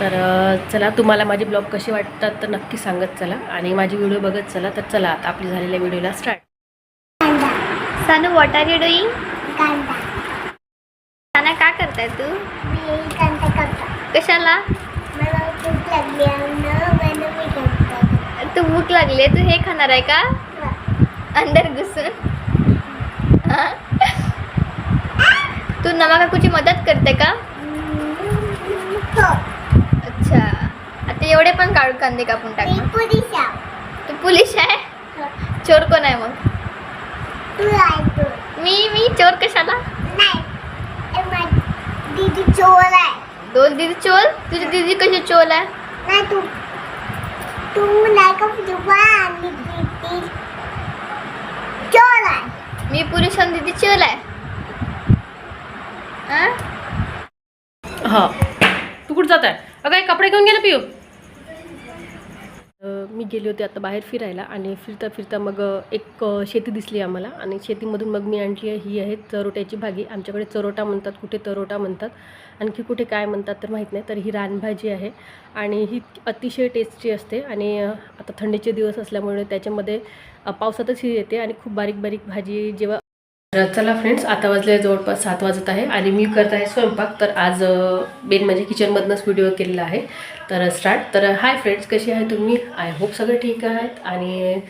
तर चला तुम्हाला माझे ब्लॉग कसे वाटतात तर नक्की सांगत चला. आणि माझी व्हिडिओ बघत चला तर चला आता आपली झालेल्या व्हिडिओला start Sanu what are you doing Sana का करताय तू? कशाला? मला भूक लागली आहे. तू भूक लागली तू हे खाणार आहे का? अंदर घुसून? तू नवा काकूची मदत करते का? आता एवढे पण काढ कांदे कापून टाक तू पोलीस आहे? चोर कोण आहे मग? तू तू. मी मी चोर कशाला? नाही. ए, माझी दीदी चोर आहे. दोन दिदी चोर? तुझी दिदी कशी चोर आहे? नाही तू तू आणि दीदी? चोर आहे. मी पोलीस आणि दिदी चोर आहे. हा? हां. तू कुठं जात आहे? अगं हे कपडे घेऊन गेलं पिऊ. मी गेली होती आता बाहेर फिरायला आणि फिरता फिरता मग एक शेती दिसली आम्हाला आणि शेतीमधून मग मी आणली आहे ही आहे चरोट्याची भाजी. आमच्याकडे चरोटा म्हणतात कुठे तरोटा म्हणतात आणखी कुठे काय म्हणतात तर माहीत नाही तर ही रानभाजी आहे आणि ही अतिशय टेस्टी असते आणि आता थंडीचे दिवस असल्यामुळे त्याच्यामध्ये पावसातच ही येते आणि खूप बारीक बारीक भाजी जेव्हा तर चला फ्रेंड्स आता वाजले जवळपास सात वाजत आहे आणि मी करत आहे स्वयंपाक. तर आज बेन म्हणजे किचनमधनंच व्हिडिओ केलेला आहे. तर स्टार्ट तर हाय फ्रेंड्स कशी आहे तुम्ही? आय होप सगळं ठीक आहेत आणि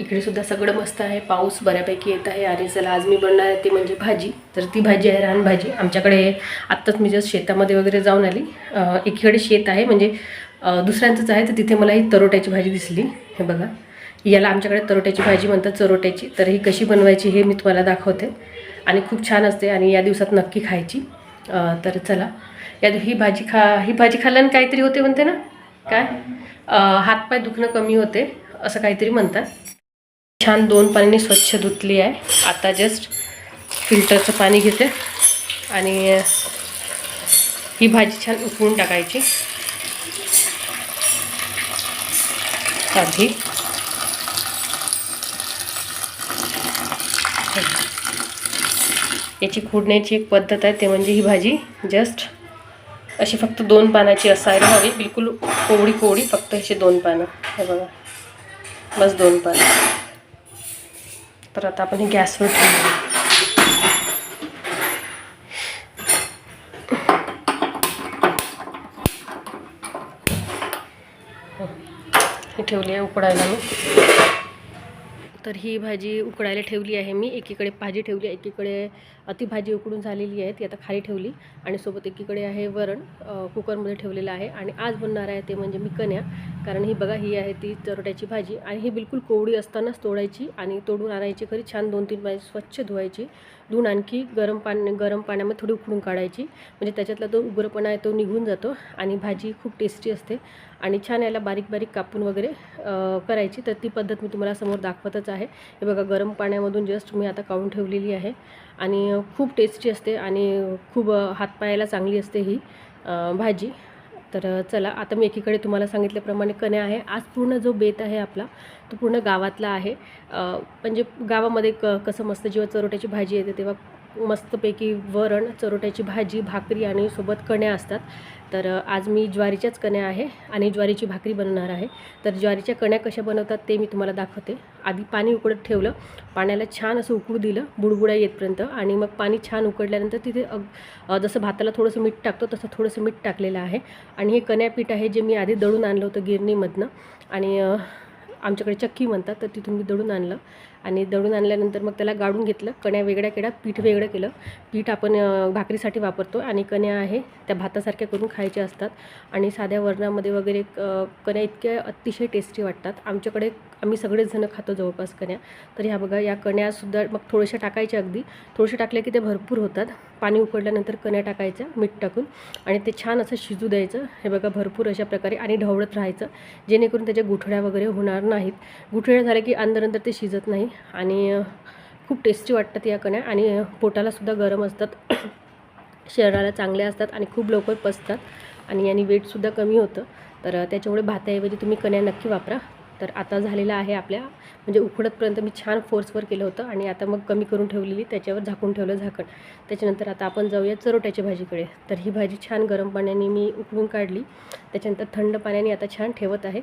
इकडे सुद्धा सगळं मस्त आहे. पाऊस बऱ्यापैकी येत आहे आणि चला आज मी बनणार आहे ती म्हणजे भाजी. तर ती भाजी आहे रानभाजी. आमच्याकडे आत्ताच मी जस्ट शेतामध्ये वगैरे जाऊन आली. एकीकडे शेत आहे. म्हणजे दुसऱ्यांचंच आहे तर तिथे मला ही तरोट्याची भाजी दिसली. हे बघा. याला आमच्याकडे तरोट्याची भाजी म्हणतात चरोट्याची. तर ही कशी बनवायची हे मी तुम्हाला दाखवते. आणि खूप छान असते आणि या दिवसात नक्की खायची. तर चला. या ही भाजी खा ही भाजी खाल्ल्यानं काहीतरी होते म्हणते ना? काय? हातपाय दुखणं कमी होते असं काहीतरी म्हणतात. छान दोन पाण्याने स्वच्छ धुतली आहे. आता जस्ट फिल्टरचं पाणी घेते. आणि ही भाजी छान उकळून टाकायची. साधी याची खोडण्याची एक पद्धत आहे ते म्हणजे ही भाजी जस्ट अशी फक्त दोन पानाची असायला हवी. बिलकुल कोवडी कोवडी फक्त अशी दोन पानं. हे बघा. बस दोन पानं. तर आता आपण हे गॅसवर ठेवू ठेवली आहे उकडायला मी. तर ही भाजी उकडायला ठेवली आहे मी. एकीकडे भाजी ठेवली आहे एकीकडे अति भाजी उकडून झालेली आहे. ती आता खाली ठेवली आणि सोबत एकीकडे आहे वरण कुकरमध्ये ठेवलेलं आहे आणि आज बनणार आहे ते म्हणजे मी कन्या कारण ही बघा ही आहे ती चरोट्याची भाजी आणि ही बिलकुल कोवडी असतानाच तोडायची आणि तोडून आणायची खरी छान दोन तीन भाजी स्वच्छ धुवायची. धुवून आणखी गरम पाणी गरम पाण्यामध्ये थोडी उकडून काढायची. म्हणजे त्याच्यातला जो उग्रपणा आहे तो निघून जातो आणि भाजी खूप टेस्टी असते. आणि छान याला बारीक बारीक कापून वगैरे करायची. तर ती पद्धत मी तुम्हाला समोर दाखवतच आहे. हे बघा गरम पाण्यामधून जस्ट मी आता काढून ठेवलेली आहे. आणि खूप टेस्टी असते आणि खूप हातपायाला चांगली असते ही भाजी. तर चला आता मी एकीकडे तुम्हाला सांगितल्याप्रमाणे कणे आहे. आज पूर्ण जो बेत आहे आपला तो पूर्ण गावातला आहे. म्हणजे गावामध्ये क कसं मस्त जेव्हा चरोट्याची भाजी येते तेव्हा मस्तपैकी वरण चरोट्याची भाजी भाकरी आणि सोबत कण्या असतात. तर आज मी ज्वारीच्याच कण्या आहे आणि ज्वारीची भाकरी बनवणार आहे. तर ज्वारीच्या कण्या कशा बनवतात ते मी तुम्हाला दाखवते. आधी पाणी उकडत ठेवलं. पाण्याला छान असं उकळू दिलं बुडबुडा येतपर्यंत. आणि मग पाणी छान उकडल्यानंतर तिथे अग जसं भाताला थोडंसं मीठ टाकतो तसं थोडंसं मीठ टाकलेलं आहे. आणि हे कण्या पीठ आहे जे मी आधी दळून आणलं होतं गिरणीमधनं. आणि आमच्याकडे चक्की म्हणतात तर तिथून मी दळून आणलं. आणि दळून आणल्यानंतर मग त्याला गाळून घेतलं. कण्या वेगळ्या केल्या पीठ वेगळं केलं. पीठ आपण भाकरीसाठी वापरतो आणि कण्या आहे त्या भातासारख्या करून खायच्या असतात. आणि साध्या वरणामध्ये वगैरे कण्या इतक्या अतिशय टेस्टी वाटतात. आमच्याकडे आम्ही सगळेच जणं खातो जवळपास कण्या. तर ह्या बघा या कण्यासुद्धा मग थोड्याशा टाकायच्या अगदी. थोड्याशा टाकल्या की ते भरपूर होतात. पाणी उकडल्यानंतर कण्या टाकायच्या मीठ टाकून. आणि ते छान असं शिजू द्यायचं. हे बघा भरपूर अशा प्रकारे आणि ढवळत राहायचं. जेणेकरून त्याच्या गुठळ्या वगैरे होणार नाहीत. गुठळ्या झाल्या की अंदर अंदर ते शिजत नाही. आणि खूप टेस्टी वाटतात या कण्या आणि पोटालासुद्धा गरम असतात. शरीराला चांगल्या असतात आणि खूप लवकर पचतात आणि याने वेटसुद्धा कमी होतं. तर त्याच्यामुळे भाताऐवजी तुम्ही कण्या नक्की वापरा. तर आता झालेला आहे आपल्या म्हणजे उकडतपर्यंत मी छान फोर्सवर केलं होतं आणि आता मग कमी करून ठेवलेली त्याच्यावर झाकून ठेवलं झाकण. त्याच्यानंतर आता आपण जाऊया चरोट्याच्या भाजीकडे. तर ही भाजी छान गरम पाण्याने मी उकळून काढली. त्याच्यानंतर थंड पाण्याने आता छान ठेवत आहे.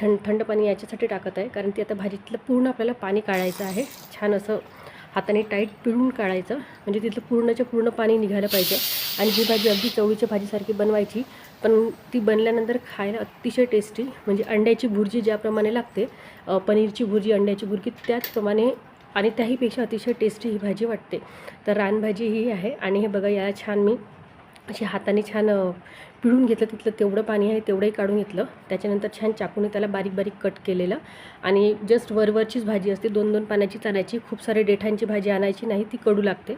छान थंड पाणी याच्यासाठी टाकत आहे. कारण ती आता भाजीतलं पूर्ण आपल्याला पाणी काढायचं आहे. छान असं हाताने टाईट पिळून काढायचं. म्हणजे तिथलं पूर्णच्या पूर्ण पाणी निघायला पाहिजे. आणि ही भाजी अगदी चवळीच्या भाजीसारखी बनवायची पण ती बनल्यानंतर खायला अतिशय टेस्टी म्हणजे अंड्याची भुर्जी ज्याप्रमाणे लागते पनीरची भुर्जी अंड्याची भुर्जी त्याचप्रमाणे आणि त्याहीपेक्षा अतिशय टेस्टी ही भाजी वाटते. तर रानभाजी ही आहे आणि हे बघा याला छान मी अशी हाताने छान पिळून घेतलं तिथलं तेवढं पाणी आहे तेवढंही काढून घेतलं. त्याच्यानंतर छान चाकूने त्याला बारीक बारीक कट केलेलं आणि जस्ट वरवरचीच भाजी असते. दोन दोन पाण्याची चाण्याची खूप सारे डेठांची भाजी आणायची नाही ती कडू लागते.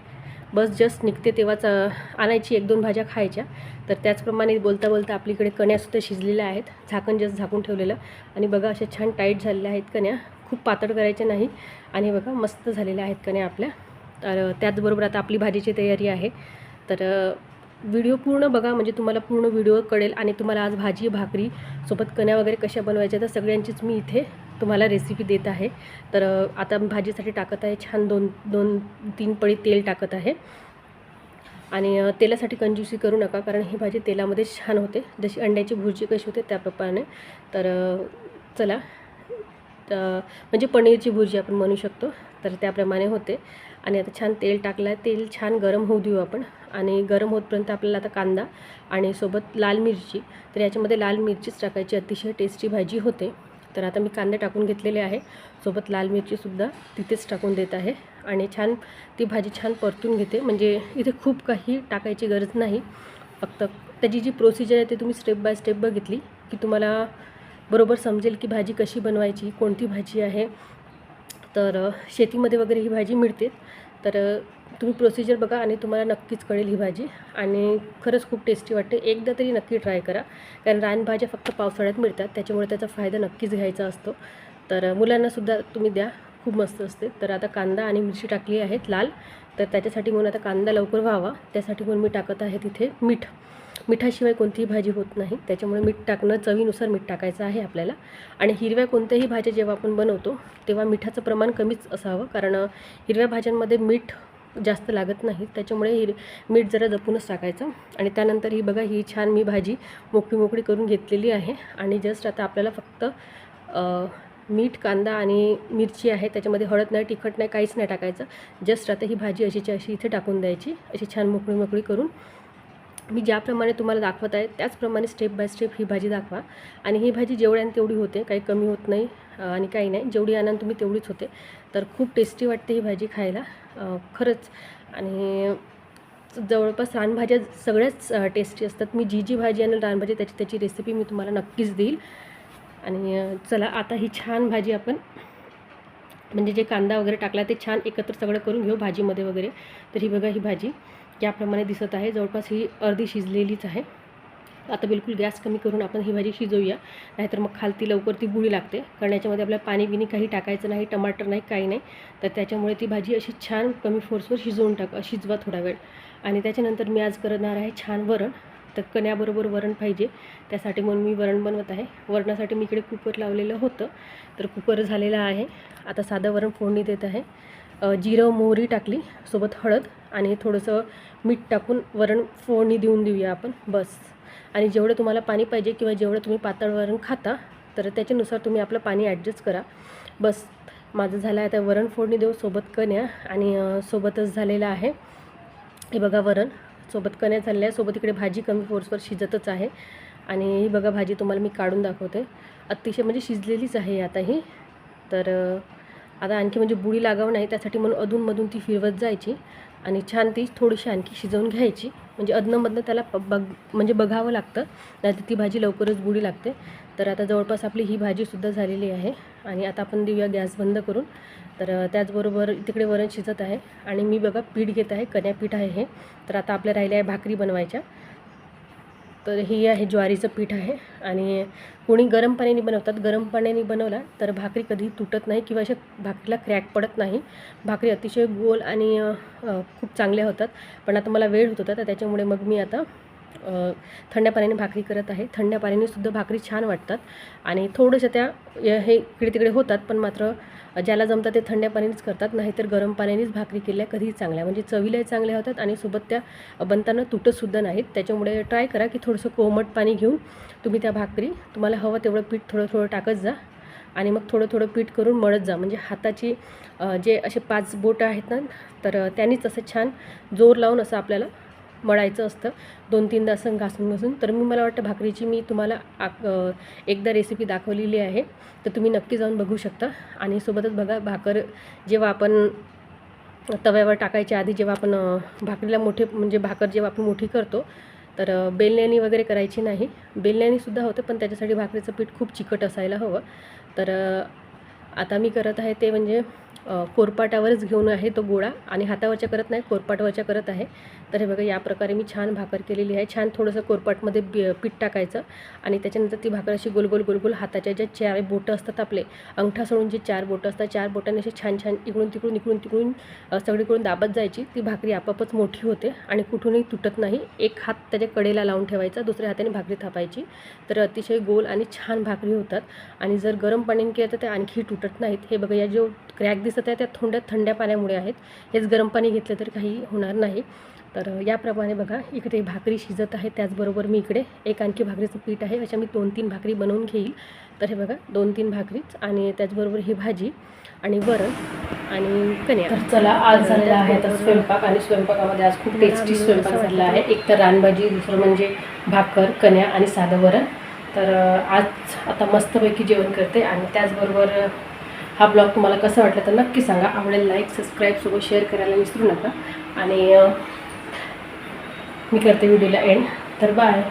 बस जस्ट निघते तेव्हाच आणायची एक दोन भाज्या खायच्या. तर त्याचप्रमाणे बोलता बोलता आपलीकडे कण्यासुद्धा शिजलेल्या आहेत. झाकण जस्ट झाकून ठेवलेलं. आणि बघा अशा छान टाईट झालेल्या आहेत कण्या. खूप पातळ करायच्या नाही. आणि बघा मस्त झालेल्या आहेत कण्या आपल्या. तर त्याचबरोबर आता आपली भाजीची तयारी आहे. तर व्हिडिओ पूर्ण बघा. म्हणजे तुम्हाला पूर्ण व्हिडिओ कळेल. आणि तुम्हाला आज भाजी भाकरी सोबत कण्या वगैरे कशा बनवायच्या तर सगळ्यांचीच मी इथे तुम्हाला रेसिपी देत आहे. तर आता भाजीसाठी टाकत आहे छान दोन दोन तीन पळी तेल टाकत आहे. आणि तेलासाठी कंजूसी करू नका कारण ही भाजी तेलामध्ये छान होते. जशी अंड्याची भुर्जी कशी होते त्याप्रमाणे तर चला. तर म्हणजे पनीरची भुर्जी आपण म्हणू शकतो. तर त्याप्रमाणे होते. आणि आता छान तेल टाकलं आहे तेल छान गरम होऊ देऊ आपण. आणि गरम होतपर्यंत आपल्याला आता कांदा आणि सोबत लाल मिरची. तर याच्यामध्ये लाल मिरचीच टाकायची. अतिशय टेस्टी भाजी होते. तर आता मी कांदे टाकून घेतलेले आहे. सोबत लाल मिरचीसुद्धा तिथेच टाकून देत आहे. आणि छान ती भाजी छान परतून घेते. म्हणजे इथे खूप काही टाकायची गरज नाही. फक्त त्याची जी प्रोसिजर आहे ते तुम्ही स्टेप बाय स्टेप बघितली की तुम्हाला बरोबर समजेल की भाजी कशी बनवायची कोणती भाजी आहे. तर शेतीमध्ये वगैरे ही भाजी मिळते. तर तुम्ही प्रोसिजर बघा आणि तुम्हाला नक्कीच कळेल ही भाजी. आणि खरंच खूप टेस्टी वाटते. एकदा तरी नक्की ट्राय करा. कारण रानभाज्या फक्त पावसाळ्यात मिळतात. त्याच्यामुळे त्याचा फायदा नक्कीच घ्यायचा असतो. तर मुलांनासुद्धा तुम्ही द्या. खूप मस्त असते. तर आता कांदा आणि मिरची टाकली आहेत लाल. तर त्याच्यासाठी म्हणून आता कांदा लवकर व्हावा. त्यासाठी म्हणून मी टाकत आहे तिथे मीठ. मिठाशिवाय कोणतीही भाजी होत नाही. त्याच्यामुळे मीठ टाकणं चवीनुसार मीठ टाकायचं आहे आपल्याला. आणि हिरव्या कोणत्याही भाज्या जेव्हा आपण बनवतो तेव्हा मिठाचं प्रमाण कमीच असावं. कारण हिरव्या भाज्यांमध्ये मीठ जास्त लागत नाही त्याच्यामुळे ही मीठ जरा जपूनच टाकायचं. आणि त्यानंतर ही बघा ही छान मी भाजी मोकळी मोकळी करून घेतलेली आहे. आणि जस्ट आता आपल्याला फक्त मीठ कांदा आणि मिरची आहे. त्याच्यामध्ये हळद नाही तिखट नाही काहीच नाही टाकायचं. जस्ट आता ही भाजी अशीची अशी इथे टाकून द्यायची. अशी छान मोकळी मोकळी करून मी ज्याप्रमाणे तुम्हाला दाखवत आहे त्याचप्रमाणे स्टेप बाय स्टेप ही भाजी दाखवा. आणि ही भाजी जेवढ्याने तेवढी होते काही कमी होत नाही आणि काही नाही. जेवढी आणाल तुम्ही तेवढीच होते. तर खूप टेस्टी वाटते ही भाजी खायला. खरंच. आणि जवळपास रानभाज्या सगळ्याच टेस्टी असतात. मी जी जी भाजी आणि रानभाजी त्याची त्याची रेसिपी मी तुम्हाला नक्कीच देईल. आणि चला आता ही छान भाजी आपण म्हणजे जे कांदा वगैरे टाकला ते छान एकत्र सगळं करून घेऊ भाजीमध्ये वगैरे. तर ही बघा ही भाजी. याप्रमाणे दिसत आहे. जवळपास ही अर्धी शिजलेलीच आहे. आता बिलकुल गॅस कमी करून आपण ही भाजी शिजवूया. नाहीतर मग खालती लवकर ती गुळी लागते. कारण याच्यामध्ये आपल्याला पाणी बिनी काही टाकायचं नाही टमाटर नाही काही नाही. तर त्याच्यामुळे ती भाजी अशी छान कमी फोर्सवर शिजवून टाक शिजवा थोडा वेळ. आणि त्याच्यानंतर मी आज करणार आहे छान वरण. तर कण्याबरोबर वरण पाहिजे. त्यासाठी म्हणून मी वरण बनवत आहे. वरणासाठी मी इकडे कुकर लावलेलं होतं. तर कुकर झालेलं आहे. आता साधं वरण फोडणी देत आहे. जिरं मोहरी टाकली सोबत हळद आणि थोडंसं मीठ टाकून वरण फोडणी देऊन देऊया आपण बस. आणि जेवढं तुम्हाला पाणी पाहिजे किंवा जेवढं तुम्ही पातळ वरण खाता तर त्याच्यानुसार तुम्ही आपलं पाणी ॲडजस्ट करा. बस. माझं झालं आहे आता वरण फोडणी देऊ सोबत कण्या आणि सोबतच झालेलं आहे. हे बघा वरण. सोबत कण्या झालेल्या आहे सोबत इकडे भाजी कमी फोर्सवर शिजतच आहे. आणि ही बघा भाजी तुम्हाला मी काढून दाखवते. अतिशय म्हणजे शिजलेलीच आहे आता ही. तर आता आणखी म्हणजे बुडी लागावं नाही त्यासाठी म्हणून अधूनमधून ती फिरवत जायची आणि छान ती थोडीशी आणखी शिजवून घ्यायची. म्हणजे अधनंमधनं त्याला प बघ म्हणजे बघावं लागतं नाही ती भाजी लवकरच बुडी लागते. तर आता जवळपास आपली ही भाजीसुद्धा झालेली आहे आणि आता आपण देऊया गॅस बंद करून. तर त्याचबरोबर तिकडे वरण शिजत आहे आणि मी बघा पीठ घेत आहे कन्या पीठ आहे हे. तर आता आपल्या राहिल्या आहे भाकरी बनवायच्या. तर ही आहे ज्वारीचं पीठ आहे. आणि कोणी गरम पाण्याने बनवतात गरम पाण्याने बनवला तर भाकरी कधी तुटत नाही किंवा अशा भाकरीला क्रॅक पडत नाही. भाकरी अतिशय गोल आणि खूप चांगल्या होतात. पण आता मला वेळ होत होता तर त्याच्यामुळे मग मी आता थंड पाण्याने भाकरी करत आहे. थंड पाण्यानेसुद्धा भाकरी छान वाटतात. आणि थोडंसं त्या हे इकडे तिकडे होतात पण मात्र ज्याला जमतात ते थंड पाण्यानेच करतात. नाहीतर गरम पाण्यानेच भाकरी केल्या कधीही चांगल्या. म्हणजे चवीलाही चांगल्या होतात आणि सोबत त्या बनताना तुटतसुद्धा नाहीत. त्याच्यामुळे ट्राय करा की थोडंसं कोमट पाणी घेऊन तुम्ही त्या भाकरी तुम्हाला हवं तेवढं पीठ थोडं थोडं टाकत जा. आणि मग थोडं थोडं पीठ करून मळत जा. म्हणजे हाताची जे असे पाच बोटं आहेत ना तर त्यांनीच असं छान जोर लावून असं आपल्याला मळायचं असतं. दोन तीनदा असं घासून घासून. तर मी मला वाटतं भाकरीची मी तुम्हाला आक एकदा रेसिपी दाखवलेली आहे. तर तुम्ही नक्की जाऊन बघू शकता. आणि सोबतच बघा भाकर जेव्हा आपण तव्यावर टाकायच्या आधी जेव्हा आपण भाकरीला मोठे म्हणजे भाकर जेव्हा आपण मोठी करतो तर बेलण्यानी वगैरे करायची नाही. बेलण्यानीसुद्धा होतं पण त्याच्यासाठी भाकरीचं पीठ खूप चिकट असायला हवं. तर आता मी करत आहे ते म्हणजे कोरपाटावरच घेऊन आहे तो गोळा आणि हातावरच्या करत नाही कोरपाटावरच्या करत आहे. तर हे बघा या प्रकारे मी छान भाकर केलेली आहे. छान थोडंसं कोरपाटमध्ये बी पीठ टाकायचं आणि त्याच्यानंतर ती भाकर अशी गोलगोल गोलगोल हाताच्या ज्या चार बोटं असतात आपले अंगठा सोडून जे चार बोटं असतात चार बोटांनी अशी छान छान इकडून तिकडून इकडून तिकडून सगळीकडून दाबत जायची. ती भाकरी आपापच मोठी होते आणि कुठूनही तुटत नाही. एक हात त्याच्या कडेला लावून ठेवायचा दुसऱ्या हाताने भाकरी थापायची. तर अतिशय गोल आणि छान भाकरी होतात आणि जर गरम पाण्याने केलं तर ते आणखी तुटत नाहीत. हे बघा या जो क्रॅक दिसत आहे त्या थोड्या थंड्या पाण्यामुळे आहेत. हेच गरम पाणी घेतलं तर काही होणार नाही. तर याप्रमाणे बघा इकडे भाकरी शिजत आहे. त्याचबरोबर मी इकडे एक आणखी भाकरीचं पीठ आहे. अशा मी दोन तीन भाकरी बनवून घेईल. तर हे बघा दोन तीन भाकरीच आणि त्याचबरोबर ही भाजी आणि वरण आणि कन्या. तर चला आज झालेला आहे आता स्वयंपाक आणि स्वयंपाकामध्ये आज खूप टेस्टी स्वयंपाक झालेला आहे. एक तर रानभाजी दुसरं म्हणजे भाकर कन्या आणि साधं वरण. तर आज आता मस्तपैकी जेवण करते आणि त्याचबरोबर हा ब्लॉग तुम्हाला कसा वाटला तर नक्की सांगा. आवडेल लाईक सबस्क्राईब सोबत शेअर करायला विसरू नका. आणि मी करते व्हिडिओला एंड तर बाय